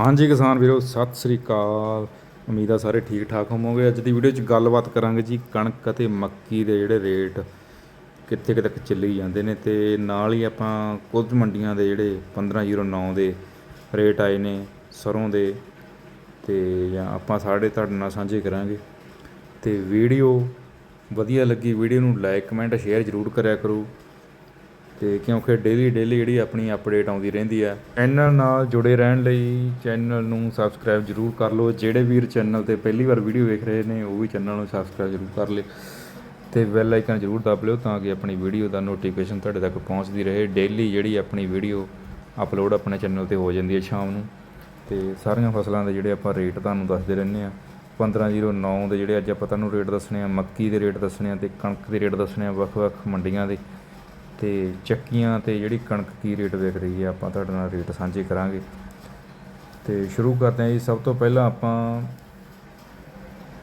ਹਾਂਜੀ ਕਿਸਾਨ ਵੀਰੋ, ਸਤਿ ਸ੍ਰੀ ਅਕਾਲ। ਉਮੀਦ ਆ ਸਾਰੇ ਠੀਕ ਠਾਕ ਹੋਵੋਗੇ। ਅੱਜ ਦੀ ਵੀਡੀਓ 'ਚ ਗੱਲਬਾਤ ਕਰਾਂਗੇ ਜੀ ਕਣਕ ਅਤੇ ਮੱਕੀ ਦੇ ਜਿਹੜੇ ਰੇਟ ਕਿੱਥੇ ਕੁ ਤੱਕ ਚੱਲੀ ਜਾਂਦੇ ਨੇ ਤੇ ਨਾਲ ਹੀ ਆਪਾਂ ਕੁਝ ਮੰਡੀਆਂ ਦੇ ਜਿਹੜੇ 1509 ਦੇ ਰੇਟ ਆਏ ਨੇ ਸਰੋਂ ਦੇ ਤੇ ਜਾਂ ਆਪਾਂ ਸਾਡੇ ਤੁਹਾਡੇ ਨਾਲ ਸਾਂਝੇ ਕਰਾਂਗੇ। ਤੇ ਵੀਡੀਓ ਵਧੀਆ ਲੱਗੀ ਵੀਡੀਓ ਨੂੰ ਲਾਈਕ ਕਮੈਂਟ ਸ਼ੇਅਰ ਜ਼ਰੂਰ ਕਰਿਆ ਕਰੋ। ਤੇ ਕਿਉਂਕਿ ਡੇਲੀ ਡੇਲੀ ਜਿਹੜੀ ਆਪਣੀ ਅਪਡੇਟ ਆਉਂਦੀ ਰਹਿੰਦੀ ਆ ਚੈਨਲ ਨਾਲ ਜੁੜੇ ਰਹਿਣ ਲਈ ਚੈਨਲ ਨੂੰ ਸਬਸਕ੍ਰਾਈਬ ਜ਼ਰੂਰ ਕਰ ਲਓ। ਜਿਹੜੇ ਵੀਰ ਚੈਨਲ ਤੇ ਪਹਿਲੀ ਵਾਰ ਵੀਡੀਓ ਵੇਖ ਰਹੇ ਨੇ, ਉਹ ਵੀ ਚੈਨਲ ਨੂੰ ਸਬਸਕ੍ਰਾਈਬ ਜ਼ਰੂਰ ਕਰ ਲਿਓ। ਤੇ ਬੈਲ ਆਈਕਨ ਜ਼ਰੂਰ ਦਬ ਲਿਓ ਤਾਂ ਕਿ ਆਪਣੀ ਵੀਡੀਓ ਦਾ ਨੋਟੀਫਿਕੇਸ਼ਨ ਤੁਹਾਡੇ ਤੱਕ ਪਹੁੰਚਦੀ ਰਹੇ। ਡੇਲੀ ਜਿਹੜੀ ਆਪਣੀ ਵੀਡੀਓ ਅਪਲੋਡ ਆਪਣੇ ਚੈਨਲ ਤੇ ਹੋ ਜਾਂਦੀ ਹੈ ਸ਼ਾਮ ਨੂੰ। ਤੇ ਸਾਰੀਆਂ ਫਸਲਾਂ ਦੇ ਜਿਹੜੇ ਆਪਾਂ ਰੇਟ ਤੁਹਾਨੂੰ ਦੱਸਦੇ ਰਹਿੰਦੇ ਆ 1509 ਦੇ ਜਿਹੜੇ ਅੱਜ ਆਪਾਂ ਤੁਹਾਨੂੰ ਰੇਟ ਦੱਸਣੇ ਆ, ਮੱਕੀ ਦੇ ਰੇਟ ਦੱਸਣੇ ਆ ਤੇ ਕਣਕ ਦੇ ਰੇਟ ਦੱਸਣੇ ਆ, ਵੱਖ-ਵੱਖ ਮੰਡੀਆਂ ਦੇ। ਤੇ ਚੱਕੀਆਂ ਤੇ ਜਿਹੜੀ ਕਣਕ ਕੀ ਰੇਟ ਵਿਕ ਰਹੀ ਹੈ, ਆਪਾਂ ਤੁਹਾਡੇ ਨਾਲ ਰੇਟ ਸਾਂਝੇ ਕਰਾਂਗੇ। ਤੇ ਸ਼ੁਰੂ ਕਰਦੇ ਹਾਂ ਜੀ, ਸਭ ਤੋਂ ਪਹਿਲਾਂ ਆਪਾਂ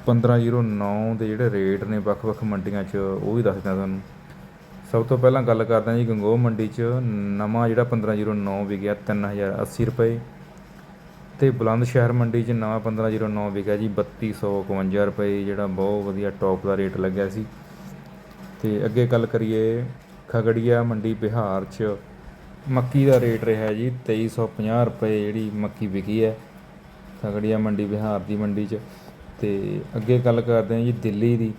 1509 ਦੇ ਜਿਹੜੇ ਰੇਟ ਨੇ ਵੱਖ-ਵੱਖ ਮੰਡੀਆਂ 'ਚ, ਉਹ ਵੀ ਦੱਸਦੇ ਤੁਹਾਨੂੰ। ਸਭ ਤੋਂ ਪਹਿਲਾਂ ਗੱਲ ਕਰਦੇ ਹਾਂ ਜੀ, ਗੰਗੋਹ ਮੰਡੀ 'ਚ, ਨਵਾਂ ਜਿਹੜਾ 1509 ਵਿਕਿਆ 3080 ਰੁਪਏ। ਤੇ ਬੁਲੰਦ ਸ਼ਹਿਰ ਮੰਡੀ 'ਚ ਨਵਾਂ 1509 ਵਿਕਿਆ ਜੀ 3251 ਰੁਪਏ, ਜਿਹੜਾ ਬਹੁਤ ਵਧੀਆ ਟੌਪ ਦਾ ਰੇਟ ਲੱਗਿਆ ਸੀ। ਤੇ ਅੱਗੇ ਗੱਲ ਕਰੀਏ ਖਗੜੀਆ ਮੰਡੀ ਬਿਹਾਰ 'ਚ ਮੱਕੀ ਦਾ ਰੇਟ ਰਿਹਾ ਜੀ 2350 ਰੁਪਏ ਜਿਹੜੀ ਮੱਕੀ ਵਿਕੀ ਹੈ, ਖਗੜੀਆ ਮੰਡੀ ਬਿਹਾਰ ਦੀ ਮੰਡੀ 'ਚ। ਤੇ ਅੱਗੇ ਗੱਲ ਕਰਦੇ ਹਾਂ ਜੀ ਦਿੱਲੀ ਦੀ।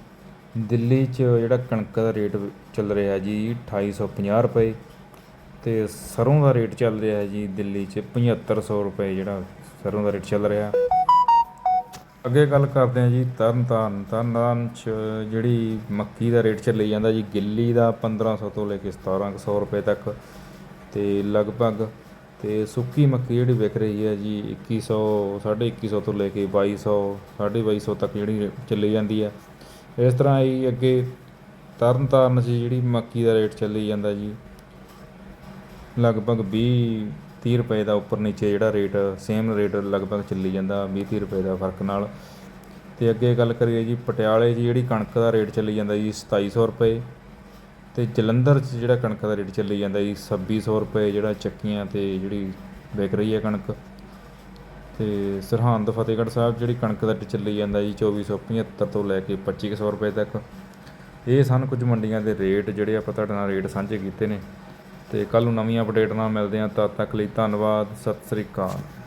ਦਿੱਲੀ 'ਚ ਜਿਹੜਾ ਕਣਕ ਦਾ ਰੇਟ ਚੱਲ ਰਿਹਾ ਜੀ 2850 ਰੁਪਏ ਤੇ ਸਰੋਂ ਦਾ ਰੇਟ ਚੱਲ ਰਿਹਾ ਜੀ ਦਿੱਲੀ 'ਚ 7500 ਰੁਪਏ ਜਿਹੜਾ ਸਰੋਂ ਦਾ ਰੇਟ ਚੱਲ ਰਿਹਾ। ਅੱਗੇ ਗੱਲ ਕਰਦੇ ਹਾਂ ਜੀ ਤਰਨਤਾਰਨ ਤਰਨਤਾਰਨ 'ਚ ਜਿਹੜੀ ਮੱਕੀ ਦਾ ਰੇਟ ਚੱਲੀ ਜਾਂਦਾ ਜੀ, ਗਿੱਲੀ ਦਾ 1500 ਤੋਂ ਲੈ ਕੇ 1700 ਰੁਪਏ ਤੱਕ ਤੇ ਲਗਭਗ ਤੇ ਸੁੱਕੀ ਮੱਕੀ ਜਿਹੜੀ ਵਿਕ ਰਹੀ ਹੈ ਜੀ 2100 2150 ਤੋਂ ਲੈ ਕੇ 2200 2250 ਤੱਕ ਜਿਹੜੀ ਚੱਲੀ ਜਾਂਦੀ ਹੈ। ਇਸ ਤਰ੍ਹਾਂ ਹੀ ਅੱਗੇ ਤਰਨਤਾਰਨ 'ਚ ਜਿਹੜੀ ਮੱਕੀ ਦਾ ਰੇਟ ਚੱਲੀ ਜਾਂਦਾ ਜੀ, ਲਗਭਗ 20 ਤੀਹ ਰੁਪਏ ਦਾ ਉੱਪਰ ਨੀਚੇ ਜਿਹੜਾ ਰੇਟ ਸੇਮ ਰੇਟ ਲਗਭਗ ਚੱਲੀ ਜਾਂਦਾ 20 30 ਰੁਪਏ ਦਾ ਫ਼ਰਕ ਨਾਲ। ਤੇ ਅੱਗੇ ਗੱਲ ਕਰੀਏ ਜੀ, ਪਟਿਆਲੇ 'ਚ ਜਿਹੜੀ ਕਣਕ ਦਾ ਰੇਟ ਚੱਲੀ ਜਾਂਦਾ ਜੀ 2700 ਰੁਪਏ ਤੇ ਜਲੰਧਰ 'ਚ ਜਿਹੜਾ ਕਣਕ ਦਾ ਰੇਟ ਚੱਲੀ ਜਾਂਦਾ ਜੀ 2600 ਰੁਪਏ ਜਿਹੜਾ ਚੱਕੀਆਂ ਤੇ ਜਿਹੜੀ ਵਿਕ ਰਹੀ ਹੈ ਕਣਕ। ਤੇ ਸਰਹੰਦ, ਫਤਿਹਗੜ੍ਹ ਸਾਹਿਬ ਜਿਹੜੀ ਕਣਕ ਦਾ ਰੇਟ ਚੱਲੀ ਜਾਂਦਾ ਜੀ 2475 ਤੋਂ ਲੈ ਕੇ 2500 ਰੁਪਏ ਤੱਕ। ਇਹ ਸਨ ਕੁਝ ਮੰਡੀਆਂ ਦੇ ਰੇਟ ਜਿਹੜੇ ਆਪਾਂ ਤੁਹਾਡੇ ਨਾਲ ਰੇਟ ਸਾਂਝੇ ਕੀਤੇ ਨੇ। ਤੇ ਕੱਲ ਨੂੰ ਨਵੀਂ ਅਪਡੇਟ ਨਾਲ ਮਿਲਦੇ ਹਾਂ। ਤਦ ਤੱਕ ਲਈ ਧੰਨਵਾਦ। ਸਤਿ ਸ੍ਰੀ ਅਕਾਲ।